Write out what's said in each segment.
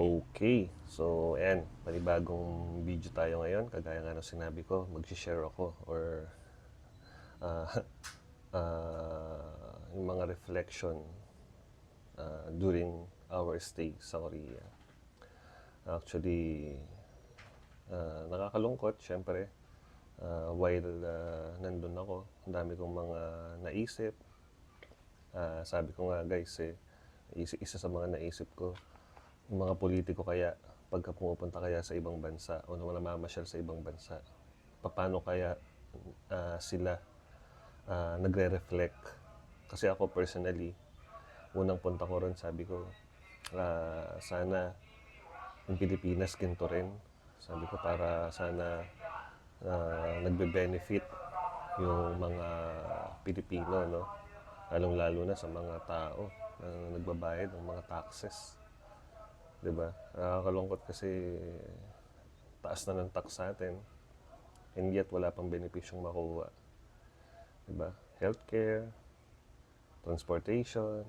Okay, so ayan, panibagong video tayo ngayon. Kagaya nga ng sinabi ko, mag-share ako or ah ah, yung mga reflection ah, during our stay sa Korea. Actually, ah, nakakalungkot, syempre. Ah, while ah, nandun ako, ang dami kong mga naisip. Ah, sabi ko nga guys, eh, is- isa sa mga naisip ko, mga politiko kaya pagka pumupunta kaya sa ibang bansa o naman namamasyal sa ibang bansa, paano kaya ah, sila ah, nagre-reflect? Kasi ako personally, unang punta ko ron, sabi ko, ah, sana yung Pilipinas ginto rin. Sabi ko para sana ah, nagbe-benefit yung mga Pilipino, no? Lalong-lalo na sa mga tao na nagbabayad ng mga taxes. 'Di ba? Nakakalungkot kasi taas na ng tax sa atin and yet wala pang benepisyong makuha. 'Di ba? Healthcare, transportation.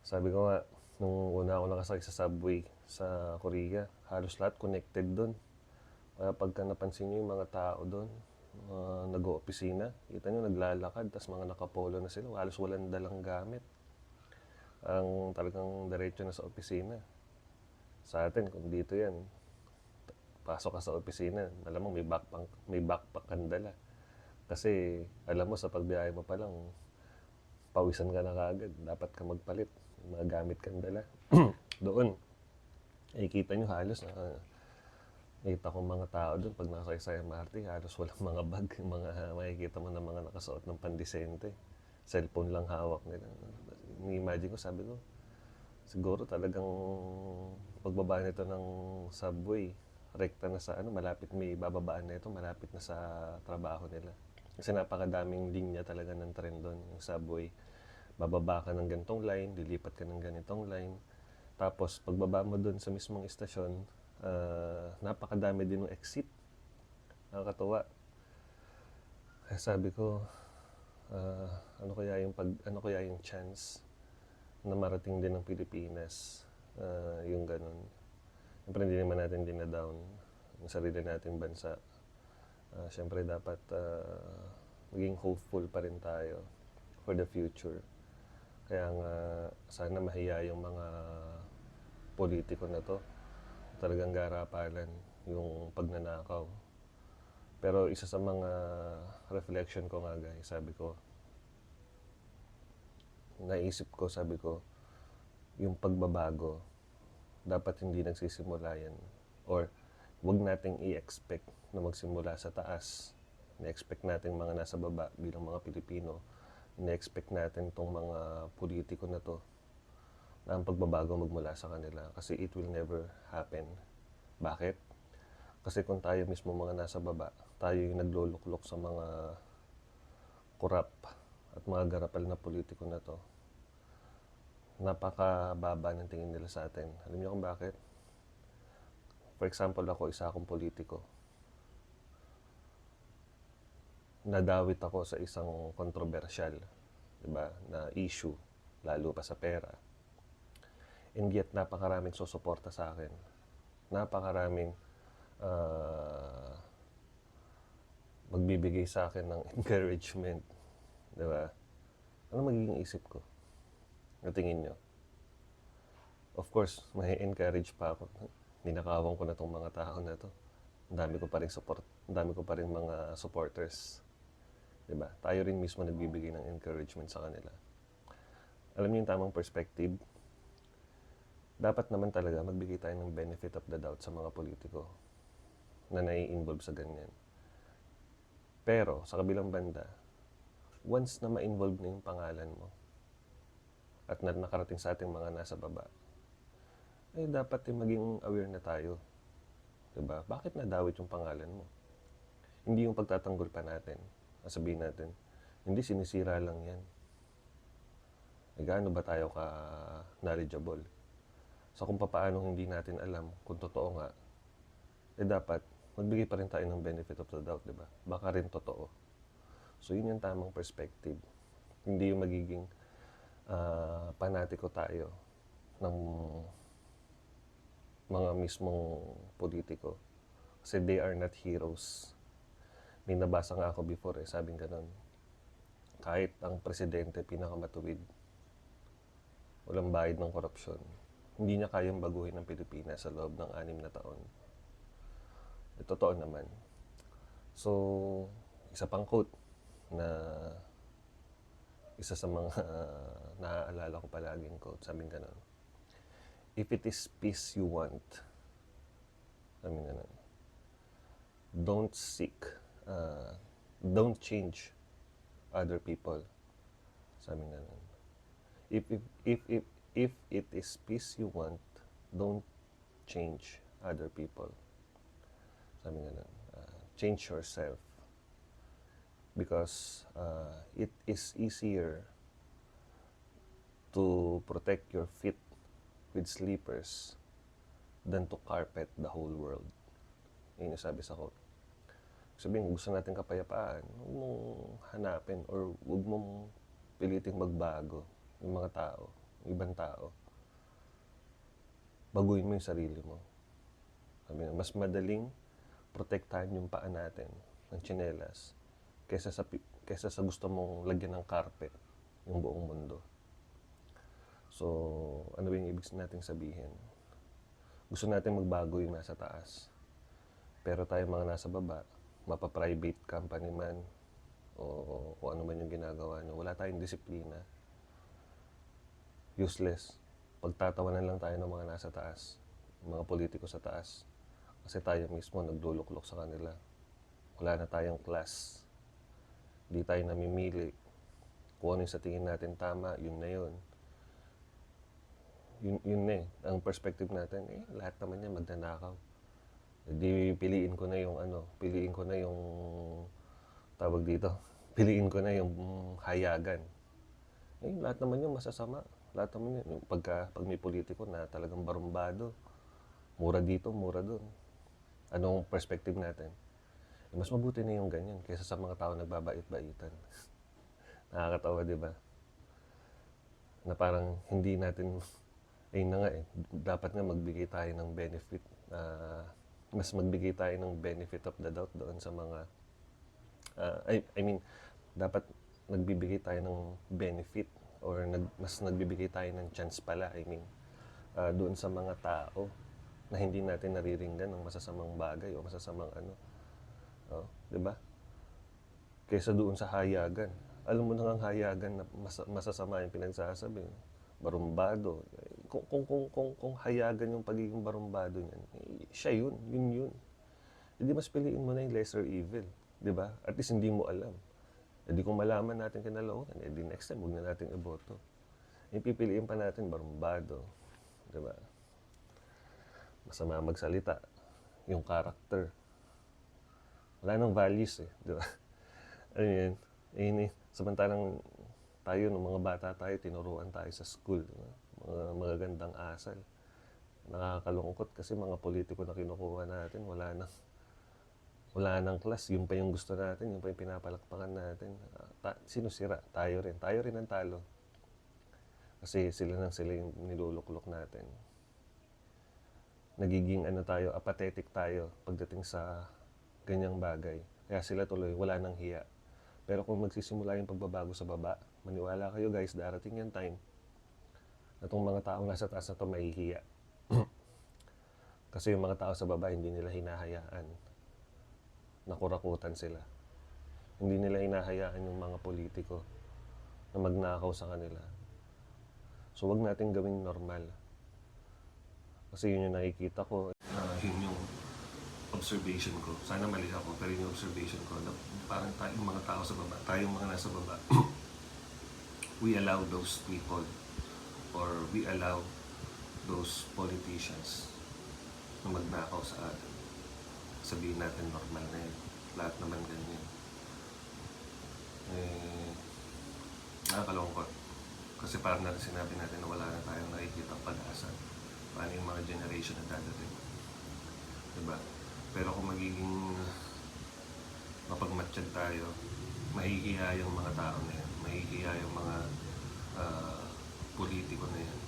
Sabi ko nga, nung una ako nakasakay sa subway sa Korea, halos lahat connected doon. Kaya pagka napansin nyo yung mga tao doon, mga nag-opisina, kita nyo naglalakad, tas mga nakapolo na sila, halos walang dalang gamit. Ang talagang diretso na sa opisina. Sa atin, kung dito yan, pasok ka sa opisina, alam mo, may backpack, may backpack kang dala. Kasi, alam mo, sa pagbiyahe mo pa lang, pawisan ka na kagad. Dapat ka magpalit. May Mga gamit kang dala. Doon, ay kita nyo halos na Nakita ko mga tao doon pag nasa sa MRT, halos walang mga bag, yung mga makikita mo na mga nakasuot ng pandesente. Cellphone lang hawak nila. Ni-imagine ko, sabi ko, siguro talagang pagbaba nito ng subway, rekta na sa ano, malapit may bababaan na ito, malapit na sa trabaho nila. Kasi napakadaming linya talaga ng tren doon, yung subway. Bababa ka ng ganitong line, lilipat ka ng ganitong line. Tapos pagbaba mo doon sa mismong istasyon, ah, napakadami din ng exit. Nakakatuwa. Kaya sabi ko, ah, ano kaya yung pag ano kaya yung chance na marating din ng Pilipinas ah, yung ganun. Siyempre hindi naman natin dinadown yung sarili nating bansa. Ah, Siyempre dapat ah, maging hopeful pa rin tayo for the future. Kaya nga sana mahiya yung mga politiko na to. Talagang garapalan yung pagnanakaw. Pero isa sa mga reflection ko nga guys, sabi ko, naisip ko, sabi ko, yung pagbabago, dapat hindi nagsisimula yan. Or, wag nating i-expect na magsimula sa taas. Na-expect natin mga nasa baba bilang mga Pilipino. Na-expect natin tong mga politiko na to na ang pagbabago magmula sa kanila. Kasi it will never happen. Bakit? Kasi kung tayo mismo mga nasa baba, tayo yung nagluluklok sa mga kurap at mga garapal na politiko na to, napakababa ng tingin nila sa atin. Alam niyo kung bakit? For example, ako, isa akong politiko. Nadawit ako sa isang controversial, di ba, na issue, lalo pa sa pera. And yet, napakaraming susuporta sa akin. Napakaraming ah, magbibigay sa akin ng encouragement. Di ba? Ano magiging isip ko? Na tingin nyo? Of course, may encourage pa ako. Ninakawan ko na tong mga tao na to. Ang dami ko pa rin support. Ang dami ko pa rin mga supporters. 'Di ba? Tayo rin mismo nagbibigay ng encouragement sa kanila. Alam niyo yung tamang perspective? Dapat naman talaga magbigay tayo ng benefit of the doubt sa mga politiko na nai-involve sa ganyan. Pero, sa kabilang banda, once na ma-involve na yung pangalan mo, at na nakarating sa ating mga nasa baba, eh dapat eh maging aware na tayo. 'Di ba? Bakit nadawit yung pangalan mo? Hindi yung pagtatanggol pa natin. Sabihin natin, hindi sinisira lang yan. Eh gaano ba tayo ka knowledgeable? So kung paano hindi natin alam kung totoo nga, eh dapat magbigay pa rin tayo ng benefit of the doubt, di ba? Baka rin totoo. So yun yung tamang perspective. Hindi yung magiging ah, panatiko tayo ng mga mismong politiko. Kasi they are not heroes. May nabasa nga ako before eh, sabing ganun. Kahit ang presidente pinakamatuwid, walang bayad ng korupsyon, hindi niya kayang baguhin ang Pilipinas sa loob ng anim na taon. Eh, totoo naman. So, isa pang quote na isa sa mga naaalala ko palaging quote, sabing ganun. If it is peace you want, sabing ganun, don't seek, uh, don't change other people. Sabing ganun. If, if, if, if, if it is peace you want, don't change other people. Sabi nga nun, uh, change yourself. Because uh, it is easier to protect your feet with slippers than to carpet the whole world. Yun yung sabi sa quote. Sabihin, gusto natin kapayapaan, huwag mong hanapin or huwag mong piliting magbago yung mga tao, yung ibang tao. Baguhin mo yung sarili mo. Sabi mas madaling protektahan yung paa natin ng tsinelas kesa sa, kesa sa gusto mong lagyan ng carpet yung buong mundo. So, ano yung ibig nating sabihin? Gusto natin magbago yung nasa taas. Pero tayo mga nasa baba, mapa-private company man, o kung ano man yung ginagawa nyo, wala tayong disiplina. Useless. Pagtatawanan lang tayo ng mga nasa taas, mga politiko sa taas. Kasi tayo mismo nagluluklok sa kanila. Wala na tayong class. Di tayo namimili. Kung ano yung sa tingin natin tama, yun na yun. Yun, yun eh. Ang perspective natin, eh, lahat naman yan magnanakaw. Eh, Di piliin ko na yung ano, piliin ko na yung tawag dito. Piliin ko na yung hayagan. Eh, lahat naman yun masasama. Lahat naman yun. Yung pagka, pag may politiko na talagang barumbado, mura dito, mura doon. Anong perspective natin? Mas mabuti na yung ganyan kaysa sa mga tao nagbabait-baitan. Nakakatawa, di ba? Na parang hindi natin, ayun na nga eh, dapat nga magbigay tayo ng benefit, ah, mas magbigay tayo ng benefit of the doubt doon sa mga, ah, I, I mean, dapat nagbibigay tayo ng benefit or nag, mas nagbibigay tayo ng chance pala, I mean, ah, doon sa mga tao na hindi natin nariringgan ng masasamang bagay o masasamang ano. Oh, 'di ba? Kaysa doon sa hayagan. Alam mo na ang hayagan na mas, masasama yung pinagsasabi. Barumbado. Kung, kung, kung, kung, kung hayagan yung pagiging barumbado niyan, eh, siya yun, yun yun. Hindi mas piliin mo na yung lesser evil. 'di ba? At least hindi mo alam. E di kung malaman natin kinalaunan, eh di next time huwag na natin iboto. Yung pipiliin pa natin barumbado. 'di ba? masama magsalita, yung character. Wala nang values eh, di ba? Ano yun? Ayun eh, samantalang tayo, nung mga bata tayo, tinuruan tayo sa school, di ba? Mga magagandang asal. Nakakalungkot kasi mga politiko na kinukuha natin, wala nang wala nang class, yun pa yung gusto natin, yun pa yung pinapalakpakan natin. Ta- sino sira? Tayo rin. Tayo rin ang talo. Kasi sila nang sila yung niluluklok natin nagiging ano tayo, apathetic tayo pagdating sa ganyang bagay. Kaya sila tuloy, wala nang hiya. Pero kung magsisimula yung pagbabago sa baba, maniwala kayo guys, darating yung time na itong mga taong nasa taas na ito mahihiya. Kasi yung mga tao sa baba, hindi nila hinahayaan. Nakurakutan sila. Hindi nila hinahayaan yung mga politiko na magnakaw sa kanila. So wag natin gawing normal. Kasi yun yung nakikita ko. Uh, yun yung observation ko. Sana mali ako, pero yun yung observation ko. Na parang tayong mga tao sa baba, tayong mga nasa baba, we allow those people or we allow those politicians na magnakaw sa atin. Sabihin natin normal na yun. Lahat naman ganyan. Eh, nakakalungkot. Kasi parang natin sinabi natin na wala na tayong nakikita pag-asa paano yung mga generation na dadating. Diba? Pero kung magiging mapagmatsyad tayo, mahihiya yung mga tao na yan, mahihiya yung mga ah, politiko na yan.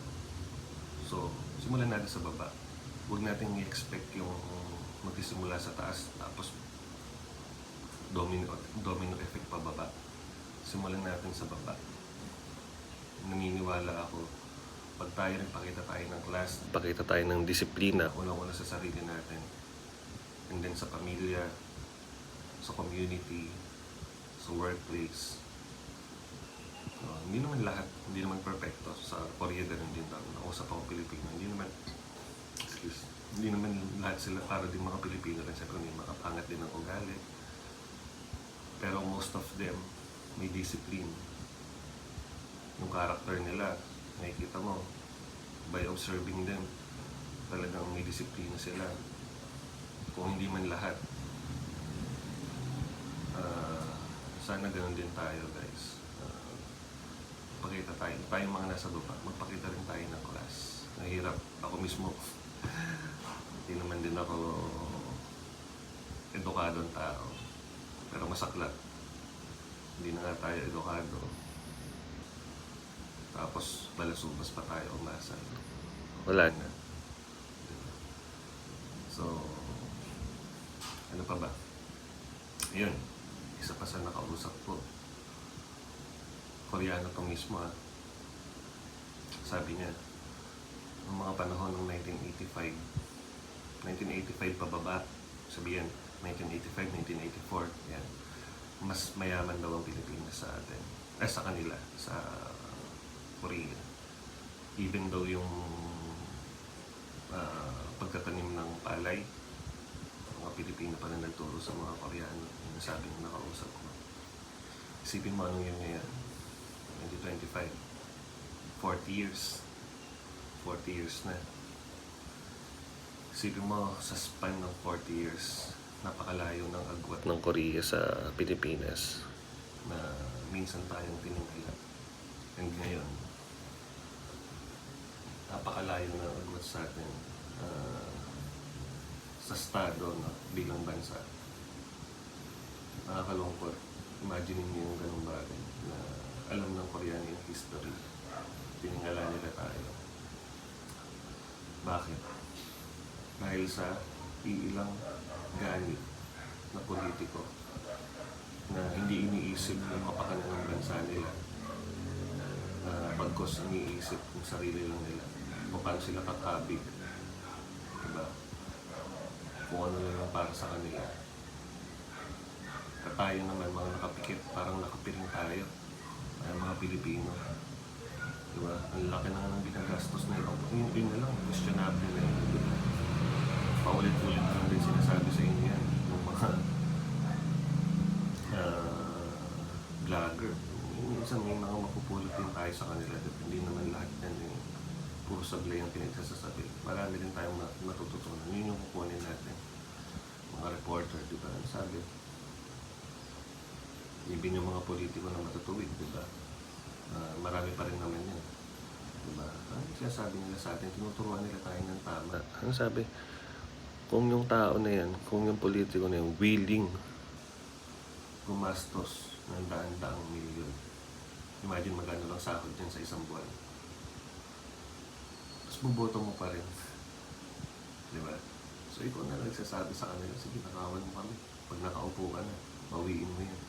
So, simulan natin sa baba. huwag natin i-expect yung magsisimula sa taas tapos domino, domino effect pababa. Simulan natin sa baba. Naniniwala ako, pag tayo nagpakita tayo ng class, pakita tayo ng disiplina, unang-una sa sarili natin, and then sa pamilya, sa community, sa workplace. Uh, hindi naman lahat, hindi naman perfecto. Sa Korea ganun din daw. Nausap ako Pilipino. Hindi naman, excuse, hindi naman lahat sila para din mga Pilipino rin. Siyempre may mga pangat din ng ugali. Pero most of them, may discipline. Yung character nila, nakikita mo, by observing them, talagang may disiplina sila. Kung hindi man lahat, ah, sana ganun din tayo guys. Ah, pakita tayo, tayong mga nasa baba, magpakita rin tayo ng class. Nahirap, ako mismo, hindi naman din ako edukadong tao. Pero masaklat. Hindi na nga tayo edukado. Tapos balasubas pa tayo umasa. Wala na. So, ano pa ba? Ayun, isa pa sa nakausap ko. Koreano to mismo ah. Sabi niya, noong mga panahon ng 1985, 1985 pababa, sabihin, 1985, 1984, yan. Mas mayaman daw ang Pilipinas sa atin. Eh, sa kanila, sa Korea. Even though yung ah, pagtatanim ng palay, mga Pilipino pa rin nagturo sa mga Koreano. Yung sabi ng nakausap ko. Isipin mo anong yun ngayon. 2025. 40 years. 40 years na. Isipin mo sa span ng 40 years, napakalayo ng agwat ng Korea sa Pilipinas na minsan tayong tiningala. And ngayon, napakalayo ng agwat sa atin sa estado no, bilang bansa. Nakakalungkot. Imagine niyo yung ganung bagay na alam ng Koreano yung history. Tiningala nila tayo. Bakit? Dahil sa iilang ganit na politiko na hindi iniisip yung kapakanan ng bansa nila. Uh, pagkos iniisip yung sarili lang nila. Kung paano sila kakabig. Diba? Kung ano lang yung para sa kanila. At tayo naman mga nakapikit, parang nakapiring tayo. Ay, mga Pilipino. Diba? Ang laki na nga ng ginagastos na ibang yun, yun na lang, questionable na yun. Diba? Paulit-ulit na lang din sinasabi sa inyo yan. Yung mga ah, vlogger. Minsan may mga mapupulot din tayo sa kanila. Diba? Hindi naman lahat yan yung puro sablay ang pinagsasasabi. Marami din tayong ma- matututunan. Yun yung kukunin natin. Mga reporter, di ba? Ang Sabi, even yung mga politiko na matutuwid, di ba? Ah, marami pa rin naman yan. Di ba? Ano sinasabi nila sa atin? Tinuturuan nila tayo ng tama. Ano sabi? Kung yung tao na yan, kung yung politiko na yan, willing gumastos ng daan-daang milyon. Imagine magkano lang sahod dyan sa isang buwan. Buboto mo pa rin. Di ba? So ikaw na nagsasabi sa kanila, sige, nakawan mo kami. Pag nakaupo ka na, bawiin mo yan.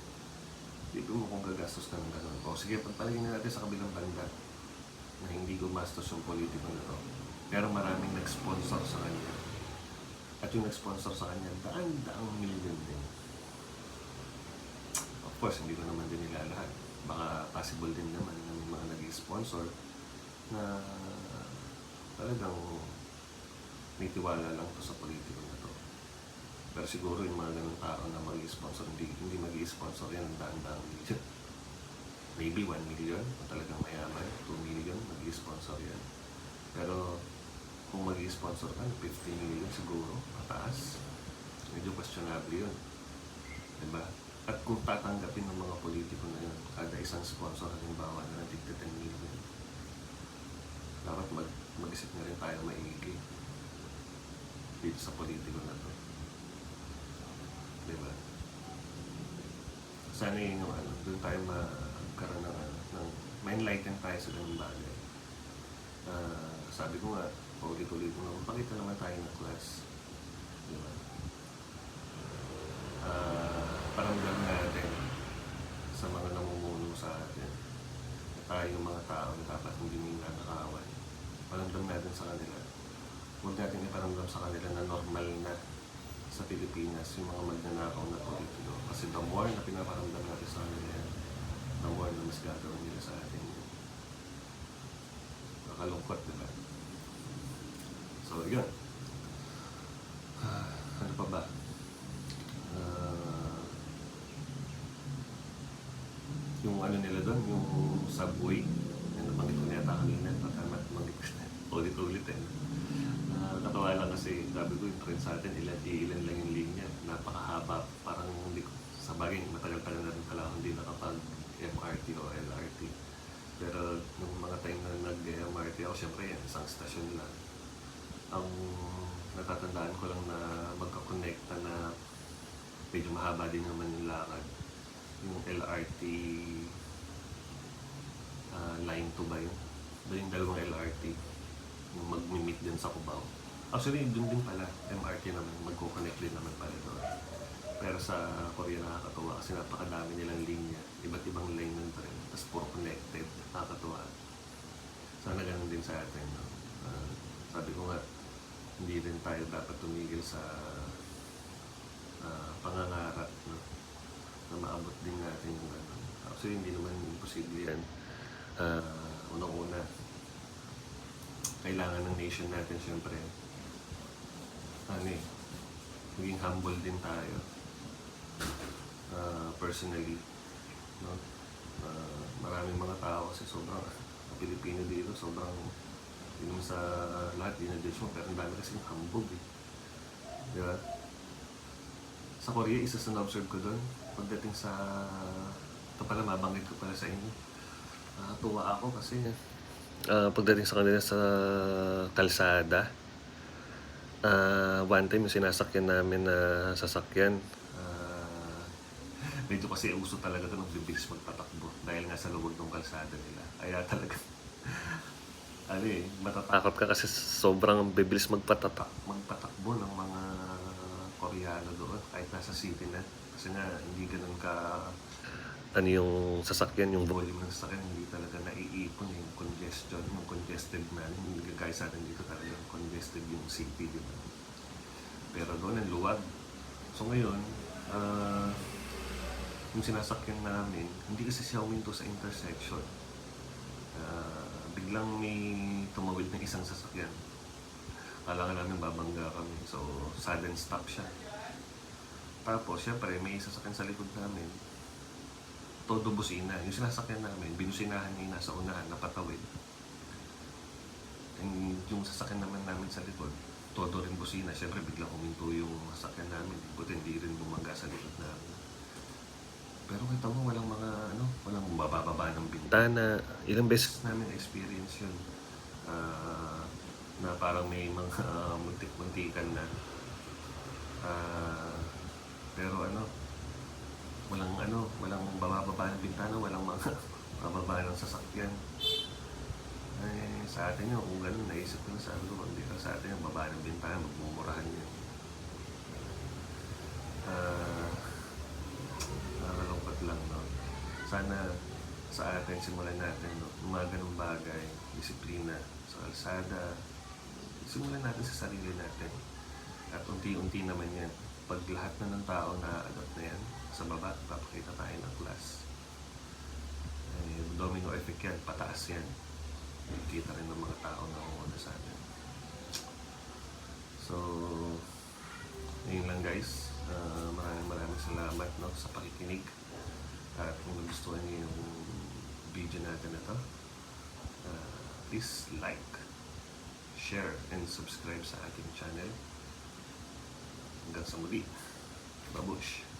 Isipin mo kung gagastos ka ng gano'n. O sige, pagpalagin na natin sa kabilang banda na hindi gumastos yung politiko na to. Pero maraming nag-sponsor sa kanya. At yung nag-sponsor sa kanya, daan-daang milyon din. Of course, hindi ko naman din nila lahat. Baka possible din naman na may mga nag-sponsor na talagang may tiwala lang to sa politiko na to. Pero siguro yung mga ganong tao na mag-sponsor, hindi, hindi mag-sponsor yan ng daan-daang million. Maybe 1 million, kung talagang mayaman, 2 million, mag-sponsor yan. Pero kung mag-sponsor ka, 50 million siguro, mataas. Medyo questionable yun. Diba? At kung tatanggapin ng mga politiko na yun, kada isang sponsor, halimbawa na natigta 10 million, dapat mag mag-isip na rin tayo maigi dito sa politiko na to. Diba? Sana yun yung ano, doon tayo magkaroon ng, ano, ng ma-enlighten tayo sa ganung bagay. Ah, sabi ko nga, paulit-ulit mo. Pakita naman tayo ng class. Di ba? Ah, paramdam natin sa mga namumuno sa atin na tayo yung mga tao na dapat hindi nila nakaway. Paramdam natin sa kanila. Huwag natin iparamdam sa kanila na normal na sa Pilipinas yung mga magnanakaw na politiko. Kasi the more na pinaparamdam natin sa kanila yan, the more na mas gagawin nila sa atin. Nakalungkot, di ba? So, yun. Ah, ano pa ba? Ah, yung ano nila doon, yung subway, yung nabanggit ko yata kanina, na ulit-ulit eh. Uh, lang kasi sabi ko yung trend sa atin, ilan, ilan lang yung linya. Napakahaba, parang hindi ko, sa bagay, matagal-tagal na rin pala hindi nakapag MRT o LRT. Pero nung mga time na nag-MRT ako, syempre yan, isang stasyon lang. Ang natatandaan ko lang na magkakonekta na medyo mahaba din naman yung lakad. Yung LRT ah, line 2 ba yun? Ba yung dalawang LRT? Mag-meet din sa Cubao. Actually, dun din pala, MRT naman, magko-connect din naman pala doon. Pero sa Korea nakakatuwa kasi napakadami nilang linya. Iba't ibang lane nun pa rin. Tapos puro connected. Nakakatuwa. Sana ganun din sa atin. No? Ah, sabi ko nga, hindi rin tayo dapat tumigil sa ah, pangangarap no? na maabot din natin yung ano. Actually, hindi naman imposible yan. Ah, unang-una, kailangan ng nation natin syempre. Ano eh, maging humble din tayo. Ah, personally no? Ah, maraming mga tao kasi sobrang ang Pilipino dito sobrang naman sa lahat dinadjudge mo pero ang dami kasi hambog eh. Di ba? sa Korea isa sa na-observe ko doon pagdating sa ito pala mabanggit ko pala sa inyo. Nakatuwa ako kasi ah, pagdating sa kanila sa kalsada, ah, one time yung sinasakyan namin na sasakyan, ah, medyo kasi uso talaga ito ng bibilis magpatakbo dahil nga sa luwag ng kalsada nila. Kaya talaga, ano eh, matatakot ka kasi sobrang bibilis magpatatak, magpatakbo ng mga Koreano doon kahit nasa city na. Kasi nga, hindi ganun ka ano yung sasakyan, yung volume ng sasakyan, hindi talaga naiipon yung congestion, yung congested na, hindi kagaya sa atin dito talaga congested yung city, di ba? Pero doon ang luwag. So ngayon, ah, yung sinasakyan namin, hindi kasi siya huminto sa intersection. Ah, biglang may tumawid ng isang sasakyan. Kala nga namin babangga kami. So, sudden stop siya. Tapos, syempre, may sasakyan sa likod namin todo busina. Yung sinasakyan namin, binusinahan niya yung nasa unahan, napatawid. And yung sasakyan naman namin sa likod, todo rin busina. Siyempre, biglang huminto yung sasakyan namin. Buti hindi rin bumangga sa likod namin. Pero kita mo, walang mga, ano, walang bababa ng bintana. Ilang beses namin experience yun. Ah, na parang may mga uh, muntik-muntikan na. Ah, pero ano, walang ano, walang bababa ng bintana, walang mga bababa ng sasakyan. Eh, sa atin yun, kung ganun, naisip ko na sabi ko, hindi ka sa atin yung baba ng bintana, magmumurahan yun. Ah, nakakalungkot lang, no? Sana sa atin, simulan natin, no? Yung mga ganung bagay, disiplina sa kalsada, simulan natin sa sarili natin. At unti-unti naman yan. Pag lahat na ng tao na adopt na yan, sa baba, papakita tayo ng class. Eh, domino effect yan, pataas yan. Kita rin ng mga tao na umuna sa atin. So, yun lang guys. Ah, maraming maraming salamat no, sa pakikinig. At kung nagustuhan niyo yung video natin na to, ah, please like, share, and subscribe sa ating channel. Hanggang sa muli. Babush!